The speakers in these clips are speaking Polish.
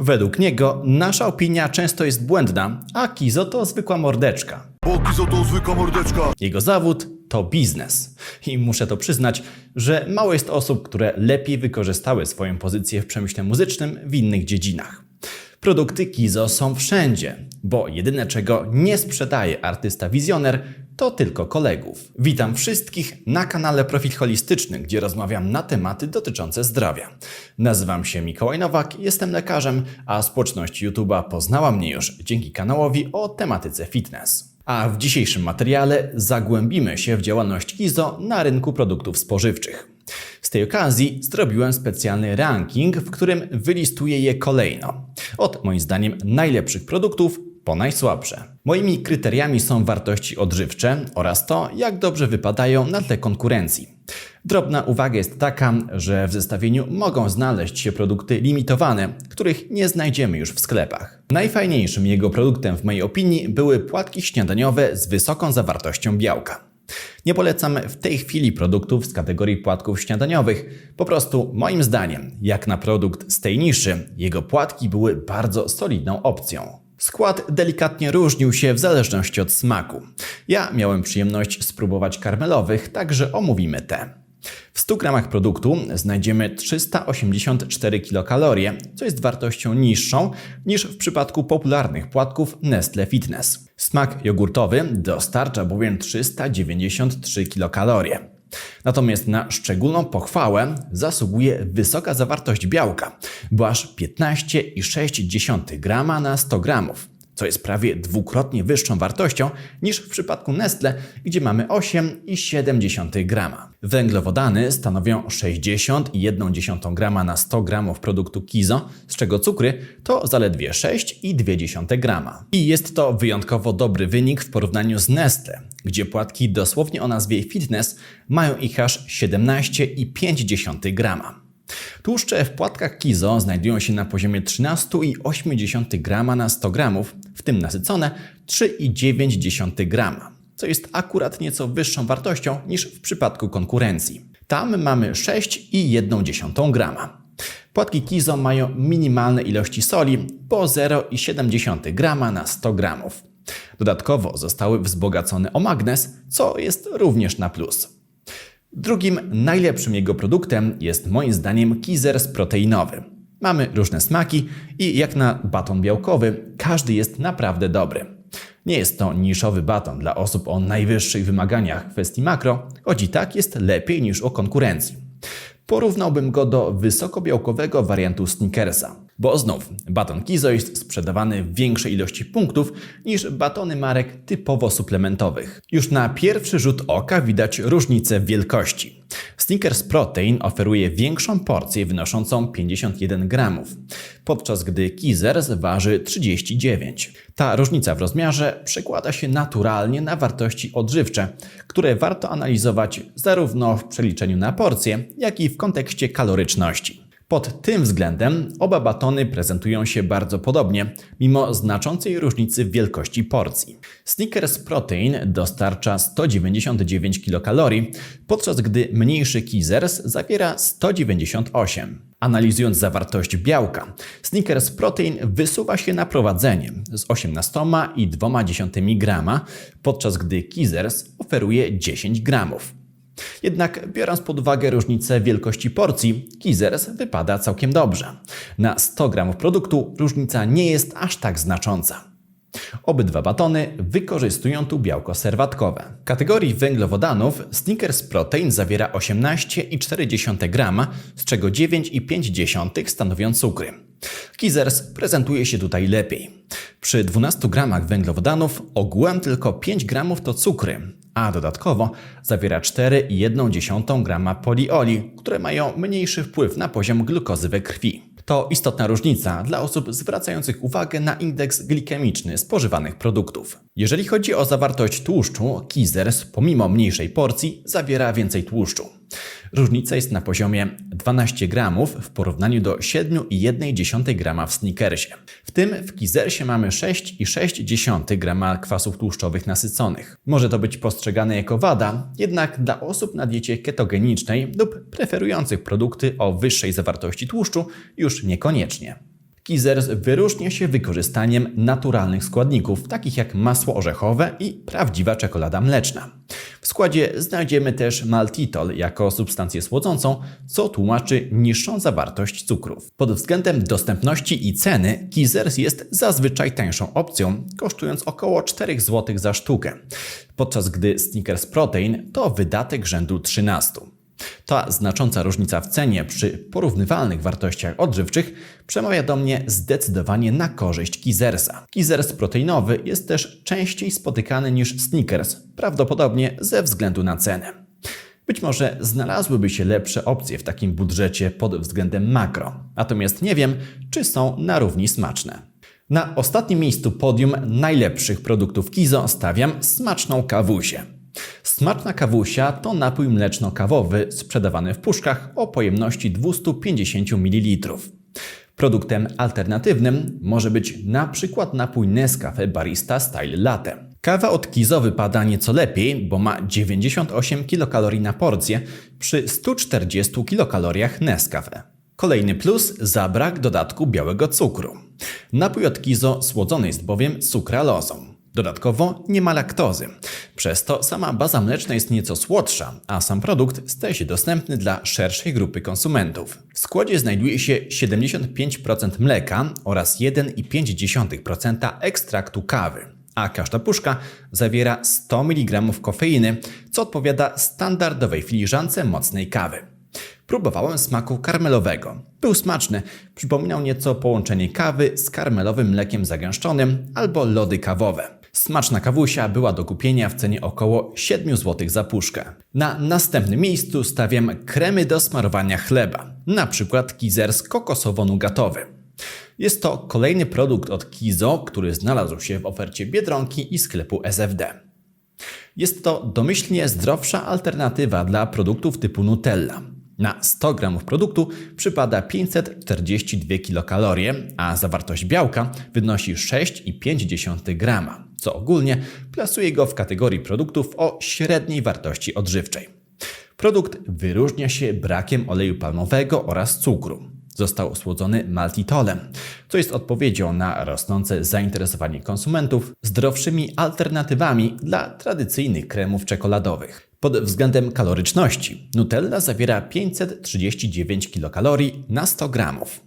Według niego nasza opinia często jest błędna, a Kizo to zwykła mordeczka. Boki za to zwykła mordeczka. Jego zawód to biznes. I muszę to przyznać, że mało jest osób, które lepiej wykorzystały swoją pozycję w przemyśle muzycznym w innych dziedzinach. Produkty Kizo są wszędzie, bo jedyne czego nie sprzedaje artysta wizjoner to tylko kolegów. Witam wszystkich na kanale Profil Holistyczny, gdzie rozmawiam na tematy dotyczące zdrowia. Nazywam się Mikołaj Nowak, jestem lekarzem, a społeczność YouTube'a poznała mnie już dzięki kanałowi o tematyce fitness. A w dzisiejszym materiale zagłębimy się w działalność Kizo na rynku produktów spożywczych. Z tej okazji zrobiłem specjalny ranking, w którym wylistuję je kolejno. Od moim zdaniem najlepszych produktów po najsłabsze. Moimi kryteriami są wartości odżywcze oraz to, jak dobrze wypadają na tle konkurencji. Drobna uwaga jest taka, że w zestawieniu mogą znaleźć się produkty limitowane, których nie znajdziemy już w sklepach. Najfajniejszym jego produktem w mojej opinii były płatki śniadaniowe z wysoką zawartością białka. Nie polecam w tej chwili produktów z kategorii płatków śniadaniowych. Po prostu, moim zdaniem, jak na produkt z tej niszy, jego płatki były bardzo solidną opcją. Skład delikatnie różnił się w zależności od smaku. Ja miałem przyjemność spróbować karmelowych, także omówimy te. W 100 gramach produktu znajdziemy 384 kilokalorie, co jest wartością niższą niż w przypadku popularnych płatków Nestle Fitness. Smak jogurtowy dostarcza bowiem 393 kilokalorie. Natomiast na szczególną pochwałę zasługuje wysoka zawartość białka, bo aż 15,6 grama na 100 gramów co jest prawie dwukrotnie wyższą wartością niż w przypadku Nestle, gdzie mamy 8,7 grama. Węglowodany stanowią 60,1 grama na 100 gramów produktu Kizo, z czego cukry to zaledwie 6,2 grama. I jest to wyjątkowo dobry wynik w porównaniu z Nestle, gdzie płatki dosłownie o nazwie fitness mają ich aż 17,5 grama. Tłuszcze w płatkach Kizo znajdują się na poziomie 13,8 grama na 100 gramów, w tym nasycone 3,9 grama, co jest akurat nieco wyższą wartością niż w przypadku konkurencji. Tam mamy 6,1 grama. Płatki Kizo mają minimalne ilości soli po 0,7 grama na 100 gramów. Dodatkowo zostały wzbogacone o magnez, co jest również na plus. Drugim najlepszym jego produktem jest moim zdaniem Kizers proteinowy. Mamy różne smaki i jak na baton białkowy, każdy jest naprawdę dobry. Nie jest to niszowy baton dla osób o najwyższych wymaganiach w kwestii makro, choć i tak jest lepiej niż o konkurencji. Porównałbym go do wysokobiałkowego wariantu Snickersa, bo znów baton Kizo jest sprzedawany w większej ilości punktów niż batony marek typowo suplementowych. Już na pierwszy rzut oka widać różnicę wielkości. Snickers Protein oferuje większą porcję wynoszącą 51 gramów, podczas gdy Kizers waży 39. Ta różnica w rozmiarze przekłada się naturalnie na wartości odżywcze, które warto analizować zarówno w przeliczeniu na porcję, jak i w kontekście kaloryczności. Pod tym względem oba batony prezentują się bardzo podobnie, mimo znaczącej różnicy w wielkości porcji. Snickers Protein dostarcza 199 kilokalorii, podczas gdy mniejszy Kizers zawiera 198. Analizując zawartość białka, Snickers Protein wysuwa się na prowadzenie z 18,2 grama, podczas gdy Kizers oferuje 10 gramów. Jednak biorąc pod uwagę różnicę wielkości porcji, Kizers wypada całkiem dobrze. Na 100 gramów produktu różnica nie jest aż tak znacząca. Obydwa batony wykorzystują tu białko serwatkowe. W kategorii węglowodanów Snickers Protein zawiera 18,4 grama, z czego 9,5 stanowią cukry. Kizers prezentuje się tutaj lepiej. Przy 12 gramach węglowodanów ogółem tylko 5 gramów to cukry, a dodatkowo zawiera 4,1 grama polioli, które mają mniejszy wpływ na poziom glukozy we krwi. To istotna różnica dla osób zwracających uwagę na indeks glikemiczny spożywanych produktów. Jeżeli chodzi o zawartość tłuszczu, Kizers pomimo mniejszej porcji zawiera więcej tłuszczu. Różnica jest na poziomie 12 gramów w porównaniu do 7,1 grama w Snickersie. W tym w Kizersie mamy 6,6 grama kwasów tłuszczowych nasyconych. Może to być postrzegane jako wada, jednak dla osób na diecie ketogenicznej lub preferujących produkty o wyższej zawartości tłuszczu już niekoniecznie. Kizers wyróżnia się wykorzystaniem naturalnych składników, takich jak masło orzechowe i prawdziwa czekolada mleczna. W składzie znajdziemy też maltitol jako substancję słodzącą, co tłumaczy niższą zawartość cukrów. Pod względem dostępności i ceny Kizers jest zazwyczaj tańszą opcją, kosztując około 4 zł za sztukę, podczas gdy Snickers Protein to wydatek rzędu 13. Ta znacząca różnica w cenie przy porównywalnych wartościach odżywczych przemawia do mnie zdecydowanie na korzyść Kizersa. Kizers proteinowy jest też częściej spotykany niż Snickers, prawdopodobnie ze względu na cenę. Być może znalazłyby się lepsze opcje w takim budżecie pod względem makro, natomiast nie wiem, czy są na równi smaczne. Na ostatnim miejscu podium najlepszych produktów Kizo stawiam smaczną kawusię. Smaczna kawusia to napój mleczno-kawowy sprzedawany w puszkach o pojemności 250 ml. Produktem alternatywnym może być na przykład napój Nescafe Barista Style Latte. Kawa od Kizo wypada nieco lepiej, bo ma 98 kilokalorii na porcję przy 140 kilokaloriach Nescafe. Kolejny plus za brak dodatku białego cukru. Napój od Kizo słodzony jest bowiem sukralozą. Dodatkowo nie ma laktozy. Przez to sama baza mleczna jest nieco słodsza, a sam produkt staje się dostępny dla szerszej grupy konsumentów. W składzie znajduje się 75% mleka oraz 1,5% ekstraktu kawy, a każda puszka zawiera 100 mg kofeiny, co odpowiada standardowej filiżance mocnej kawy. Próbowałem smaku karmelowego. Był smaczny, przypominał nieco połączenie kawy z karmelowym mlekiem zagęszczonym albo lody kawowe. Smaczna kawusia była do kupienia w cenie około 7 zł za puszkę. Na następnym miejscu stawiam kremy do smarowania chleba, na przykład Kizers kokosowo-nugatowy. Jest to kolejny produkt od Kizo, który znalazł się w ofercie Biedronki i sklepu SFD. Jest to domyślnie zdrowsza alternatywa dla produktów typu Nutella. Na 100 g produktu przypada 542 kilokalorie, a zawartość białka wynosi 6,5 g, co ogólnie plasuje go w kategorii produktów o średniej wartości odżywczej. Produkt wyróżnia się brakiem oleju palmowego oraz cukru. Został osłodzony maltitolem, co jest odpowiedzią na rosnące zainteresowanie konsumentów zdrowszymi alternatywami dla tradycyjnych kremów czekoladowych. Pod względem kaloryczności Nutella zawiera 539 kilokalorii na 100 gramów.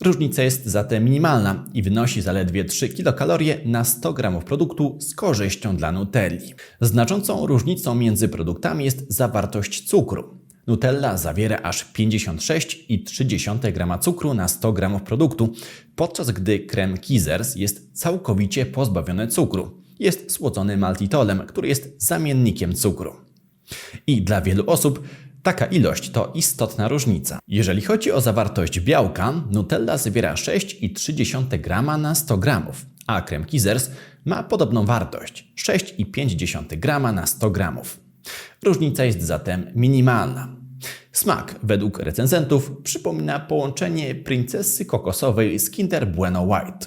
Różnica jest zatem minimalna i wynosi zaledwie 3 kilokalorie na 100 gramów produktu z korzyścią dla Nutelli. Znaczącą różnicą między produktami jest zawartość cukru. Nutella zawiera aż 56,3 g cukru na 100 g produktu, podczas gdy krem Kizers jest całkowicie pozbawiony cukru. Jest słodzony maltitolem, który jest zamiennikiem cukru. I dla wielu osób taka ilość to istotna różnica. Jeżeli chodzi o zawartość białka, Nutella zawiera 6,3 g na 100 g, a krem Kizers ma podobną wartość 6,5 g na 100 g. Różnica jest zatem minimalna. Smak, według recenzentów, przypomina połączenie princesy kokosowej z Kinder Bueno White.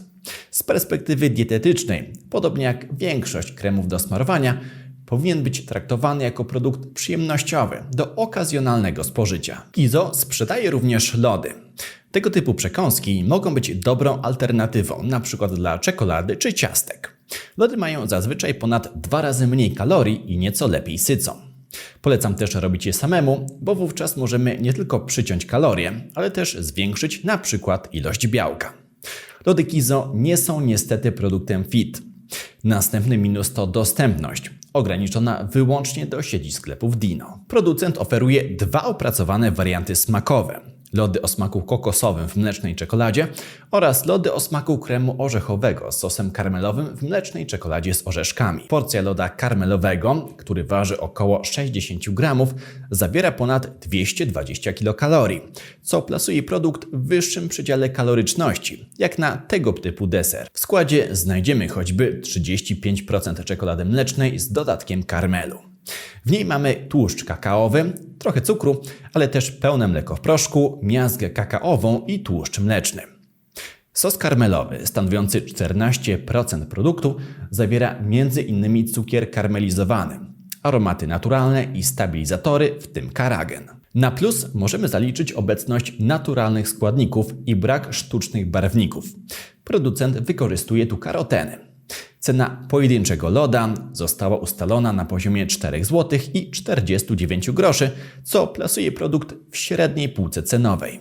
Z perspektywy dietetycznej, podobnie jak większość kremów do smarowania, powinien być traktowany jako produkt przyjemnościowy do okazjonalnego spożycia. Kizo sprzedaje również lody. Tego typu przekąski mogą być dobrą alternatywą, np. dla czekolady czy ciastek. Lody mają zazwyczaj ponad dwa razy mniej kalorii i nieco lepiej sycą. Polecam też robić je samemu, bo wówczas możemy nie tylko przyciąć kalorie, ale też zwiększyć na przykład ilość białka. Lody Kizo nie są niestety produktem fit. Następny minus to dostępność, ograniczona wyłącznie do sieci sklepów Dino. Producent oferuje dwa opracowane warianty smakowe. Lody o smaku kokosowym w mlecznej czekoladzie oraz lody o smaku kremu orzechowego z sosem karmelowym w mlecznej czekoladzie z orzeszkami. Porcja loda karmelowego, który waży około 60 gramów, zawiera ponad 220 kilokalorii, co plasuje produkt w wyższym przedziale kaloryczności, jak na tego typu deser. W składzie znajdziemy choćby 35% czekolady mlecznej z dodatkiem karmelu. W niej mamy tłuszcz kakaowy, trochę cukru, ale też pełne mleko w proszku, miazgę kakaową i tłuszcz mleczny. Sos karmelowy, stanowiący 14% produktu, zawiera m.in. cukier karmelizowany, aromaty naturalne i stabilizatory, w tym karagen. Na plus możemy zaliczyć obecność naturalnych składników i brak sztucznych barwników. Producent wykorzystuje tu karoteny. Cena pojedynczego loda została ustalona na poziomie 4 zł i 49 groszy, co plasuje produkt w średniej półce cenowej.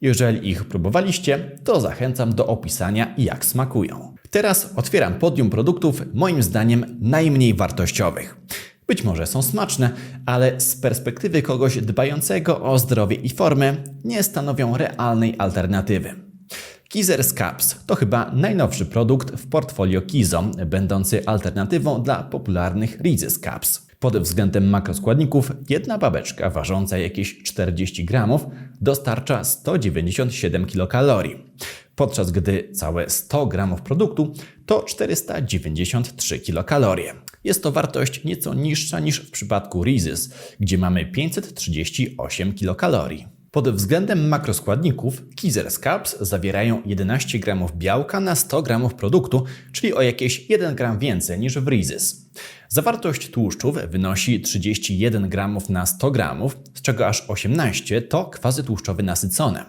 Jeżeli ich próbowaliście, to zachęcam do opisania jak smakują. Teraz otwieram podium produktów moim zdaniem najmniej wartościowych. Być może są smaczne, ale z perspektywy kogoś dbającego o zdrowie i formę nie stanowią realnej alternatywy. Kizer's Cups to chyba najnowszy produkt w portfolio Kizo, będący alternatywą dla popularnych Reese's Cups. Pod względem makroskładników jedna babeczka ważąca jakieś 40 gramów dostarcza 197 kilokalorii, podczas gdy całe 100 gramów produktu to 493 kilokalorie. Jest to wartość nieco niższa niż w przypadku Reese's, gdzie mamy 538 kilokalorii. Pod względem makroskładników Kizer's Cups zawierają 11 gramów białka na 100 gramów produktu, czyli o jakieś 1 gram więcej niż w Reese's. Zawartość tłuszczów wynosi 31 gramów na 100 gramów, z czego aż 18 to kwazy tłuszczowe nasycone.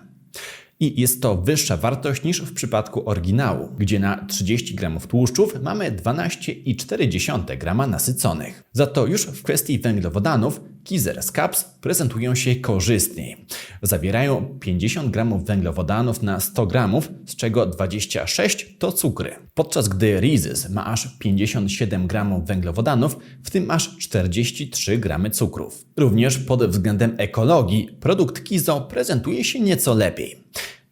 I jest to wyższa wartość niż w przypadku oryginału, gdzie na 30 gramów tłuszczów mamy 12,4 grama nasyconych. Za to już w kwestii węglowodanów Kizer's Cups prezentują się korzystniej. Zawierają 50 gramów węglowodanów na 100 gramów, z czego 26 to cukry. Podczas gdy Reese's ma aż 57 gramów węglowodanów, w tym aż 43 gramy cukrów. Również pod względem ekologii produkt Kizo prezentuje się nieco lepiej.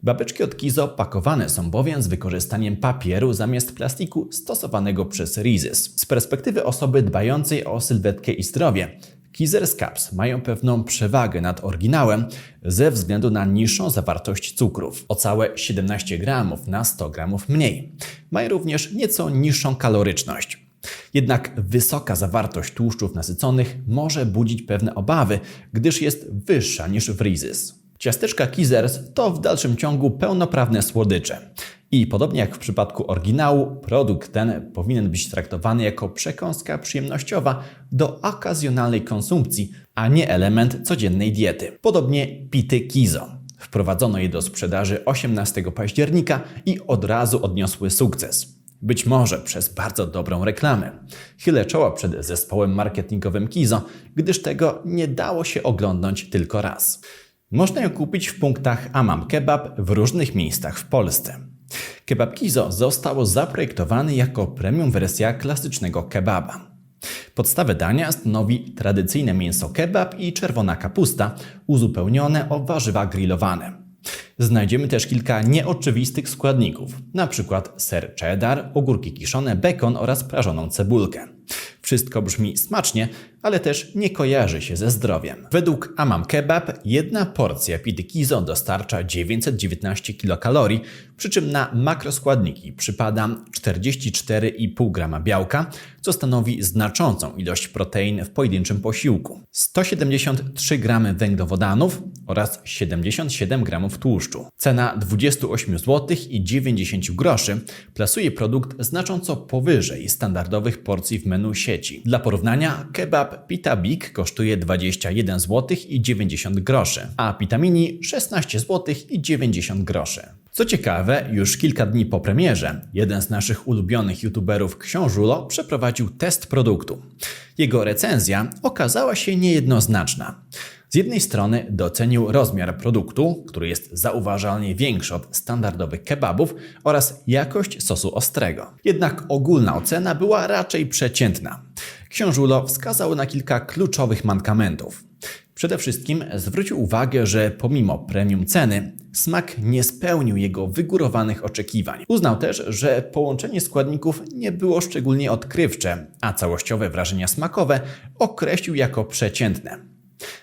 Babeczki od Kizo pakowane są bowiem z wykorzystaniem papieru zamiast plastiku stosowanego przez Reese's. Z perspektywy osoby dbającej o sylwetkę i zdrowie, Kizer's Cups mają pewną przewagę nad oryginałem ze względu na niższą zawartość cukrów, o całe 17 gramów na 100 gramów mniej. Mają również nieco niższą kaloryczność. Jednak wysoka zawartość tłuszczów nasyconych może budzić pewne obawy, gdyż jest wyższa niż w Reese's. Ciasteczka Kizers to w dalszym ciągu pełnoprawne słodycze. I podobnie jak w przypadku oryginału, produkt ten powinien być traktowany jako przekąska przyjemnościowa do okazjonalnej konsumpcji, a nie element codziennej diety. Podobnie pity Kizo. Wprowadzono je do sprzedaży 18 października i od razu odniosły sukces. Być może przez bardzo dobrą reklamę. Chylę czoła przed zespołem marketingowym Kizo, gdyż tego nie dało się oglądnąć tylko raz. Można ją kupić w punktach Amam Kebab w różnych miejscach w Polsce. Kebab Kizo został zaprojektowany jako premium wersja klasycznego kebaba. Podstawę dania stanowi tradycyjne mięso kebab i czerwona kapusta, uzupełnione o warzywa grillowane. Znajdziemy też kilka nieoczywistych składników, np. ser cheddar, ogórki kiszone, bekon oraz prażoną cebulkę. Wszystko brzmi smacznie, ale też nie kojarzy się ze zdrowiem. Według Amam Kebab jedna porcja pity kizo dostarcza 919 kilokalorii, przy czym na makroskładniki przypada 44,5 grama białka, co stanowi znaczącą ilość protein w pojedynczym posiłku, 173 gramy węglowodanów oraz 77 gramów tłuszczu. Cena 28 zł i 90 groszy plasuje produkt znacząco powyżej standardowych porcji w menu sieci. Dla porównania kebab Pita Big kosztuje 21 zł i 90 groszy, a Pita Mini 16 zł i 90 groszy. Co ciekawe, już kilka dni po premierze, jeden z naszych ulubionych youtuberów Książulo przeprowadził test produktu. Jego recenzja okazała się niejednoznaczna. Z jednej strony docenił rozmiar produktu, który jest zauważalnie większy od standardowych kebabów oraz jakość sosu ostrego. Jednak ogólna ocena była raczej przeciętna. Książulo wskazał na kilka kluczowych mankamentów. Przede wszystkim zwrócił uwagę, że pomimo premium ceny, smak nie spełnił jego wygórowanych oczekiwań. Uznał też, że połączenie składników nie było szczególnie odkrywcze, a całościowe wrażenia smakowe określił jako przeciętne.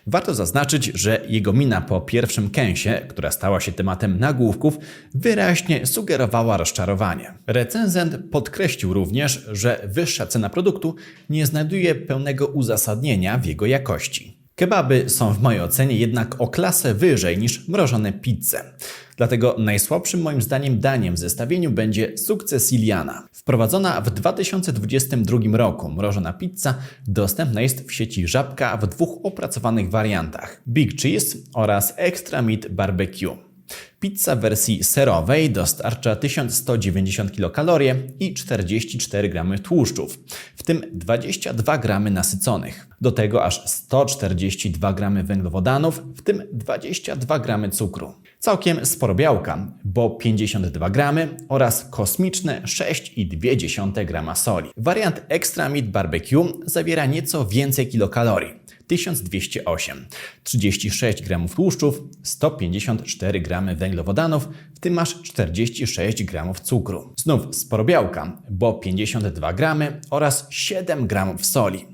Warto zaznaczyć, że jego mina po pierwszym kęsie, która stała się tematem nagłówków, wyraźnie sugerowała rozczarowanie. Recenzent podkreślił również, że wyższa cena produktu nie znajduje pełnego uzasadnienia w jego jakości. Kebaby są w mojej ocenie jednak o klasę wyżej niż mrożone pizze. Dlatego najsłabszym moim zdaniem daniem w zestawieniu będzie sukcesiliana. Wprowadzona w 2022 roku mrożona pizza dostępna jest w sieci Żabka w dwóch opracowanych wariantach: Big Cheese oraz Extra Meat Barbecue. Pizza w wersji serowej dostarcza 1190 kilokalorie i 44 gramy tłuszczów, w tym 22 gramy nasyconych. Do tego aż 142 gramy węglowodanów, w tym 22 gramy cukru. Całkiem sporo białka, bo 52 gramy oraz kosmiczne 6,2 grama soli. Wariant Extra Meat Barbecue zawiera nieco więcej kilokalorii. 1208, 36 gramów tłuszczów, 154 gramy węglowodanów, w tym masz 46 gramów cukru. Znów sporo białka, bo 52 gramy oraz 7 gramów soli.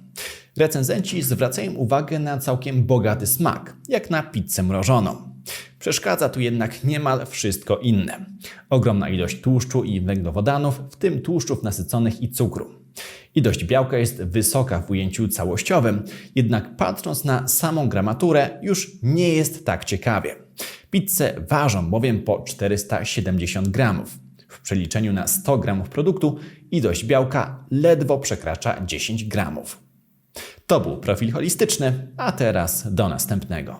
Recenzenci zwracają uwagę na całkiem bogaty smak, jak na pizzę mrożoną. Przeszkadza tu jednak niemal wszystko inne. Ogromna ilość tłuszczu i węglowodanów, w tym tłuszczów nasyconych i cukru. Ilość białka jest wysoka w ujęciu całościowym, jednak patrząc na samą gramaturę już nie jest tak ciekawie. Pizze ważą bowiem po 470 gramów. W przeliczeniu na 100 gramów produktu ilość białka ledwo przekracza 10 gramów. To był profil holistyczny, a teraz do następnego.